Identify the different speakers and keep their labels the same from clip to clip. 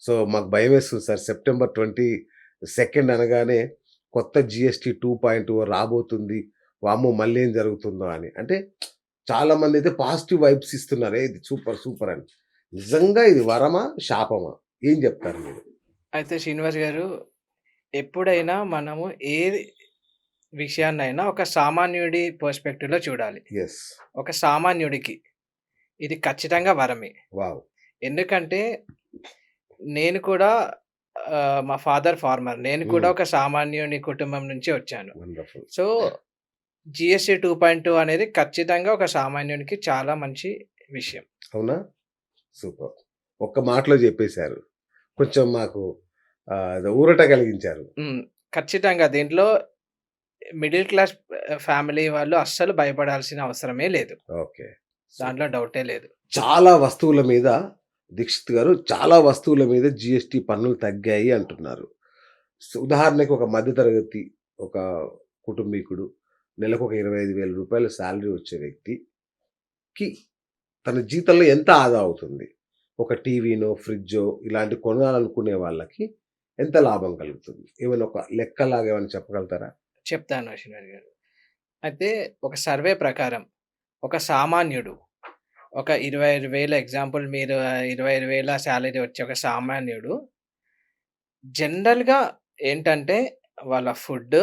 Speaker 1: So మాకు భయం వేస్తుంది సార్. సెప్టెంబర్ ట్వంటీ సెకండ్ అనగానే కొత్త జిఎస్టీ టూ పాయింట్ రాబోతుంది. వామ్మో మళ్ళీ ఏం జరుగుతుందో అని. అంటే చాలా మంది అయితే పాజిటివ్ వైబ్స్ ఇస్తున్నారు. "ఏ, ఇది సూపర్ సూపర్ అని. నిజంగా ఇది వరమా శాపమా? ఏం చెప్తారు మీరు?
Speaker 2: అయితే శ్రీనివాస్ గారు ఎప్పుడైనా మనము ఏ విషయాన్నైనా ఒక సామాన్యుడి పర్స్పెక్టివ్లో చూడాలి.
Speaker 1: ఎస్.
Speaker 2: ఒక సామాన్యుడికి ఇది ఖచ్చితంగా వరమే.
Speaker 1: వావ్.
Speaker 2: ఎందుకంటే నేను కూడా మా ఫాదర్ ఫార్మర్. నేను కూడా. ఒక సామాన్యుని కుటుంబం నుంచి వచ్చాను.
Speaker 1: Wonderful.
Speaker 2: So GST two point two అనేది ఖచ్చితంగా ఒక సామాన్యునికి చాలా మంచి విషయం.
Speaker 1: అవునా? సూపర్. ఒక్క మాటలో చెప్పేశారు. కొంచెం మాకు ఊరట కలిగించారు.
Speaker 2: ఖచ్చితంగా దీంట్లో మిడిల్ క్లాస్ ఫ్యామిలీ వాళ్ళు అస్సలు భయపడాల్సిన అవసరమే లేదు.
Speaker 1: ఓకే.
Speaker 2: దాంట్లో డౌటే లేదు.
Speaker 1: చాలా వస్తువుల మీద దీక్షిత్ గారు చాలా వస్తువుల మీద జిఎస్టి పన్నులు తగ్గాయి అంటున్నారు. సో ఒక మధ్యతరగతి ఒక కుటుంబీకుడు నెలకు ఒక ఇరవై ఐదు వేల రూపాయల శాలరీ వచ్చే వ్యక్తికి తన జీతంలో ఎంత ఆదా అవుతుంది? ఒక టీవీనో ఫ్రిడ్జో ఇలాంటి కొనాలనుకునే వాళ్ళకి ఎంత లాభం కలుగుతుంది? ఏమైనా ఒక లెక్కలాగా ఏమైనా చెప్పగలుగుతారా?
Speaker 2: చెప్తాను అశ్వినారి గారు. అయితే ఒక సర్వే ప్రకారం ఒక సామాన్యుడు ఒక ఇరవై ఐదు వేల ఎగ్జాంపుల్ మీరు ఇరవై ఐదు వేల శాలరీ వచ్చే ఒక సామాన్యుడు. జనరల్గా ఏంటంటే వాళ్ళ ఫుడ్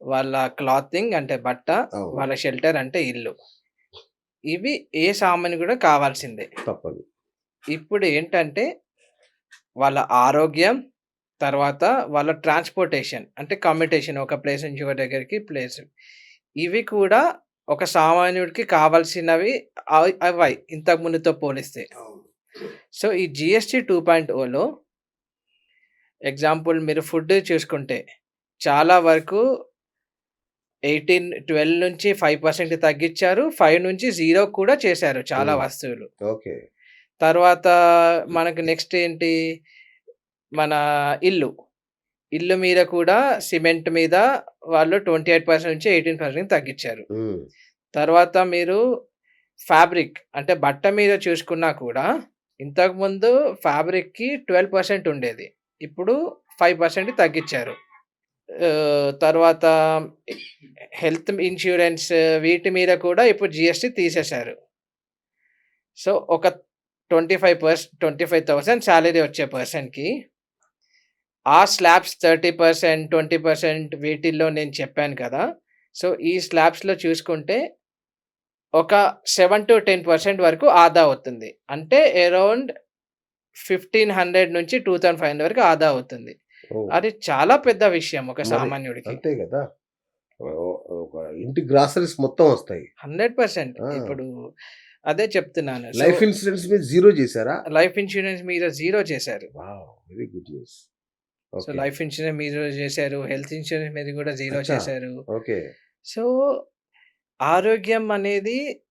Speaker 2: వాళ్ళ క్లాతింగ్ అంటే బట్ట
Speaker 1: అవును.
Speaker 2: వాళ్ళ షెల్టర్ అంటే ఇల్లు. ఇవి ఏ సామాన్యుడు కూడా కావాల్సిందే.
Speaker 1: తప్పదు.
Speaker 2: ఇప్పుడు ఏంటంటే వాళ్ళ ఆరోగ్యం తర్వాత వాళ్ళ ట్రాన్స్పోర్టేషన్ అంటే కమ్యూటేషన్ ఒక ప్లేస్ నుంచి ఒక దగ్గరికి ప్లేస్ ఇవి కూడా ఒక సామాన్యుడికి కావాల్సినవి అవి అవి ఇంతకు ముందుతో పోలిస్తే సో ఈ జిఎస్టీ టూ పాయింట్ ఓలో ఎగ్జాంపుల్ మీరు ఫుడ్ చూసుకుంటే చాలా వరకు ఎయిటీన్ ట్వెల్వ్ నుంచి ఫైవ్ పర్సెంట్ తగ్గించారు. ఫైవ్ నుంచి జీరో కూడా చేశారు చాలా. వస్తువులు.
Speaker 1: ఓకే.
Speaker 2: తర్వాత మనకు నెక్స్ట్ ఏంటి? మన ఇల్లు. ఇల్లు మీద కూడా సిమెంట్ మీద వాళ్ళు ట్వంటీ ఎయిట్ పర్సెంట్ నుంచి ఎయిటీన్ పర్సెంట్ తగ్గించారు. తర్వాత మీరు ఫ్యాబ్రిక్ అంటే బట్ట మీద చూసుకున్నా కూడా ఇంతకుముందు ఫ్యాబ్రిక్కి ట్వెల్వ్ పర్సెంట్ ఉండేది. ఇప్పుడు ఫైవ్ పర్సెంట్ తగ్గించారు. తర్వాత హెల్త్ ఇన్సూరెన్స్ వీటి మీద కూడా ఇప్పుడు జిఎస్టీ తీసేశారు. సో ఒక twenty five percent twenty five thousand salary వచ్చే పర్సన్కి ఆ slabs thirty percent twenty percent వీటిల్లో నేను చెప్పాను కదా. సో ఈ స్లాబ్స్లో చూసుకుంటే ఒక సెవెన్ టు టెన్ పర్సెంట్ వరకు ఆదా అవుతుంది. అంటే అరౌండ్ ఫిఫ్టీన్ హండ్రెడ్ నుంచి టూ థౌసండ్ ఫైవ్ హండ్రెడ్ వరకు ఆదా అవుతుంది. అది చాలా పెద్ద విషయం ఒక సామాన్యుడికి.
Speaker 1: అంతే కదా. ఇంటి గ్రాసరీస్ మొత్తం వస్తాయి.
Speaker 2: Hundred percent. ఇప్పుడు అదే చెప్తున్నాను.
Speaker 1: లైఫ్ ఇన్సూరెన్స్ మీద జీరో చేశారా?
Speaker 2: లైఫ్ ఇన్సూరెన్స్ మీద జీరో చేశారు.
Speaker 1: Wow very good news.
Speaker 2: So life insurance మీద చేశారు హెల్త్ ఇన్సూరెన్స్ మీద కూడా జీరో. చేశారు.
Speaker 1: ఓకే.
Speaker 2: సో ఆరోగ్యం అనేది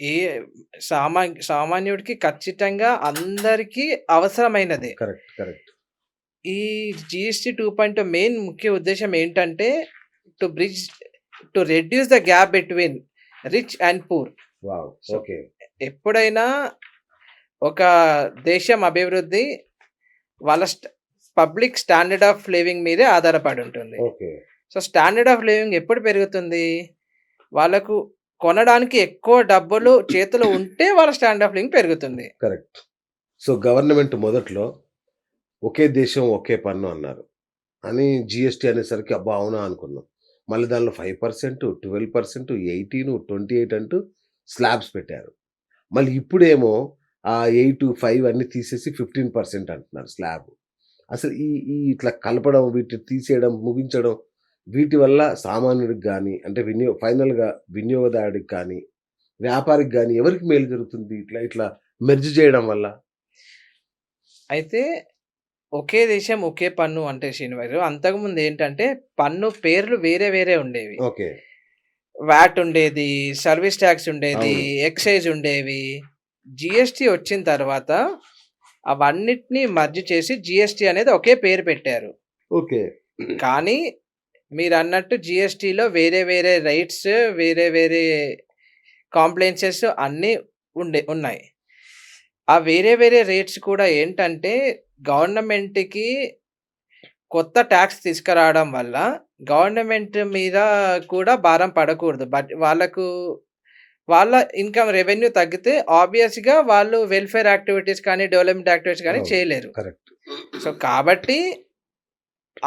Speaker 2: ఏ సామా సామాన్యుడికి ఖచ్చితంగా అందరికీ అవసరమైనదే.
Speaker 1: Correct correct.
Speaker 2: ఈ జిఎస్టీ టూ పాయింట్ మెయిన్ ముఖ్య ఉద్దేశం ఏంటంటే to bridge to reduce the gap between rich and poor.
Speaker 1: Okay.
Speaker 2: ఎప్పుడైనా ఒక దేశం అభివృద్ధి వాళ్ళ పబ్లిక్ స్టాండర్డ్ ఆఫ్ లివింగ్ మీదే ఆధారపడి ఉంటుంది.
Speaker 1: Okay.
Speaker 2: So standard of living ఎప్పుడు పెరుగుతుంది? వాళ్ళకు కొనడానికి ఎక్కువ డబ్బులు చేతిలో ఉంటే వాళ్ళ స్టాండర్డ్ ఆఫ్ లివింగ్ పెరుగుతుంది.
Speaker 1: కరెక్ట్. సో గవర్నమెంట్ మొదట్లో ఒకే దేశం ఒకే పన్ను అన్నారు. అని జిఎస్టీ అనేసరికి అబ్బా అవునా అనుకున్నాం. మళ్ళీ దానిలో five percent twelve percent eighteen twenty eight అంటూ స్లాబ్స్ పెట్టారు. మళ్ళీ ఇప్పుడేమో ఆ ఎయిట్ ఫైవ్ అన్ని తీసేసి ఫిఫ్టీన్ పర్సెంట్ అంటున్నారు స్లాబ్. అసలు ఈ ఈ ఇట్లా కలపడం వీటి తీసేయడం ముగించడం వీటి వల్ల సామాన్యుడికి కానీ అంటే వినియో ఫైనల్గా వినియోగదారుడికి కానీ వ్యాపారికి కానీ ఎవరికి మేలు జరుగుతుంది? ఇట్లా ఇట్లా మెర్జ్ చేయడం వల్ల?
Speaker 2: అయితే ఒకే దేశం ఒకే పన్ను అంటే శ్రీనివారు అంతకుముందు ఏంటంటే పన్ను పేర్లు వేరే వేరే ఉండేవి.
Speaker 1: ఓకే.
Speaker 2: వ్యాట్ ఉండేది సర్వీస్ ట్యాక్స్ ఉండేది. ఎక్సైజ్ ఉండేవి. జిఎస్టి వచ్చిన తర్వాత అవన్నిటిని మర్జ్ చేసి జిఎస్టి అనేది ఒకే పేరు పెట్టారు.
Speaker 1: ఓకే.
Speaker 2: కానీ మీరు అన్నట్టు జిఎస్టిలో వేరే వేరే రైట్స్ వేరే వేరే కాంప్లైన్సెస్ అన్నీ ఉండే ఉన్నాయి. ఆ వేరే వేరే రేట్స్ కూడా ఏంటంటే గవర్నమెంట్‌కి కొత్త టాక్స్ తీసుకురావడం వల్ల గవర్నమెంట్ మీద కూడా భారం పడకూడదు. బట్ వాళ్ళకు వాళ్ళ ఇన్‌కమ్ రెవెన్యూ తగ్గితే ఆబ్వియస్‌గా వాళ్ళు వెల్‌ఫేర్ యాక్టివిటీస్ కానీ, డెవలప్‌మెంట్ యాక్టివిటీస్ కానీ. చేయలేరు.
Speaker 1: కరెక్ట్.
Speaker 2: సో, కాబట్టి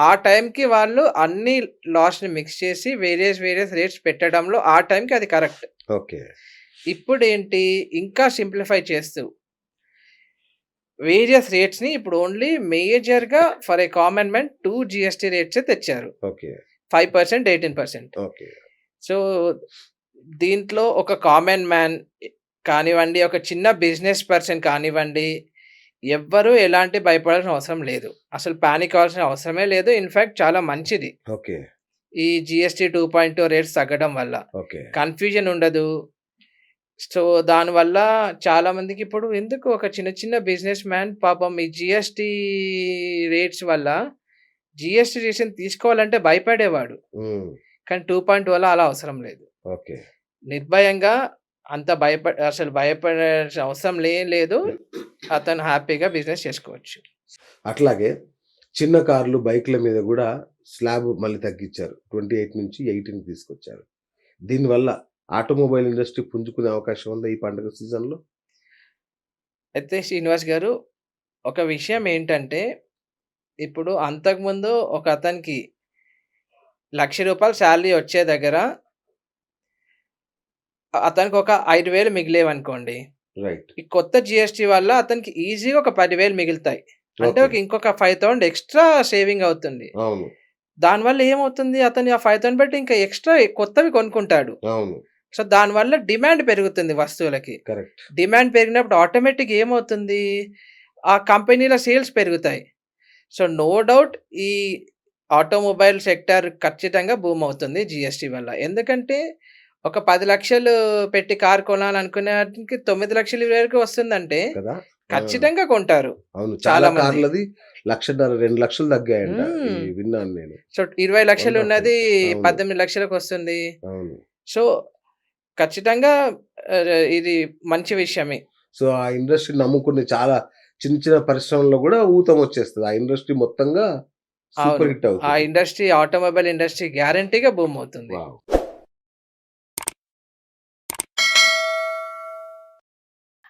Speaker 2: ఆ టైంకి వాళ్ళు అన్ని లాస్‌ని మిక్స్ చేసి వేరియస్ వేరియస్ రేట్స్ పెట్టడంలో ఆ టైంకి అది కరెక్ట్.
Speaker 1: ఓకే.
Speaker 2: ఇప్పుడేంటి ఇంకా సింప్లిఫై చేస్తూ వేరియస్ రేట్స్‌ని ఇప్పుడు ఓన్లీ మేజర్‌గా for a common man 2 GST రేట్సే తెచ్చారు.
Speaker 1: ఓకే.
Speaker 2: 5%, 18%.
Speaker 1: ఓకే.
Speaker 2: సో, దీంట్లో ఒక కామన్ మ్యాన్ కానివ్వండి, ఒక చిన్న బిజినెస్ పర్సన్ కానివ్వండి, ఎవ్వరు ఎలాంటి భయపడాల్సిన అవసరం లేదు. అసలు పానిక్ అవ్వాల్సిన అవసరమే లేదు. ఇన్‌ఫాక్ట్ చాలా మంచిది.
Speaker 1: ఓకే.
Speaker 2: ఈ జీఎస్టీ 2.0 రేట్స్ తగ్గడం వల్ల.
Speaker 1: ఓకే.
Speaker 2: కన్‌ఫ్యూజన్ ఉండదు. సో, దానివల్ల చాలా మందికి ఇప్పుడు ఎందుకు ఒక చిన్న చిన్న బిజినెస్ మ్యాన్ పాపం ఈ జీఎస్టీ రేట్స్ వల్ల జీఎస్టీ రిటర్న్ తీసుకోవాలంటే భయపడేవాడు.
Speaker 1: హ్మ్.
Speaker 2: కానీ 2.0 వల్ల అలా అవసరం లేదు.
Speaker 1: ఓకే.
Speaker 2: నిర్భయంగా అంత భయప అసలు భయపడాల్సిన అవసరం లే లేదు. అతను హ్యాపీగా బిజినెస్ చేసుకోవచ్చు.
Speaker 1: అట్లాగే చిన్న కార్లు, బైక్‌ల మీద గూడా స్లాబ్ మళ్ళీ తగ్గించారు. 28 నుంచి 18కి తీసుకొచ్చారు. దీనివల్ల ఆటోమొబైల్ ఇండస్ట్రీ పుంజుకునే అవకాశం ఉందా ఈ పండుగ సీజన్‌లో?
Speaker 2: అయితే శ్రీనివాస్ గారు ఒక విషయం ఏంటంటే, ఇప్పుడు అంతకుముందు ఒక అతనికి రూ. 1,00,000 సాలరీ వచ్చే దగ్గర అతనికి ఒక 5,000 మిగిలేవనుకోండి.
Speaker 1: రైట్.
Speaker 2: ఈ కొత్త జీఎస్టీ వల్ల అతనికి ఈజీగా ఒక 10,000 మిగులుతాయి. అంటే ఒక. ఇంకొక 5,000 ఎక్స్‌ట్రా సేవింగ్ అవుతుంది.
Speaker 1: అవును.
Speaker 2: దానివల్ల ఏమవుతుంది అతను ఆ 5,000 పెట్టి ఇంకా ఎక్స్‌ట్రా కొత్తవి కొనుక్కుంటాడు.
Speaker 1: అవును.
Speaker 2: సో, దానివల్ల డిమాండ్ పెరుగుతుంది వస్తువులకి. డిమాండ్ పెరిగినప్పుడు ఆటోమేటిక్‌గా ఏమవుతుంది? ఆ కంపెనీల సేల్స్ పెరుగుతాయి. సో, నో డౌట్ ఈ ఆటోమొబైల్ సెక్టార్ ఖచ్చితంగా బూమ్ అవుతుంది జీఎస్టీ వల్ల. ఎందుకంటే ఒక 10,00,000 పెట్టి కార్ కొనాలనుకునే వాటికి 9,00,000 వరకు వస్తుందంటే! ఖచ్చితంగా కొంటారు.
Speaker 1: అవును.
Speaker 2: చాలా.
Speaker 1: కార్లది 1,50,000 2,00,000 తగ్గాయంట.
Speaker 2: హ్మ్.
Speaker 1: ఈ విన్నాను నేను.
Speaker 2: So, 20,00,000
Speaker 1: wonderful.
Speaker 2: ఉన్నది
Speaker 1: అవును.
Speaker 2: 18,00,000కి వస్తుంది. సో, ఖచ్చితంగా ఇది మంచి విషయమే.
Speaker 1: సో, ఆ ఇండస్ట్రీ నమ్ముకునే చాలా చిన్న చిన్న పరిశ్రమల్లో గూడా ఊతం వచ్చేస్తది. ఆ ఇండస్ట్రీ మొత్తంగా
Speaker 2: అవును.
Speaker 1: సూపర్ హిట్
Speaker 2: ఆ. ఇండస్ట్రీ ఆటోమొబైల్ ఇండస్ట్రీ గ్యారంటీగా బూమ్ అవుతుంది.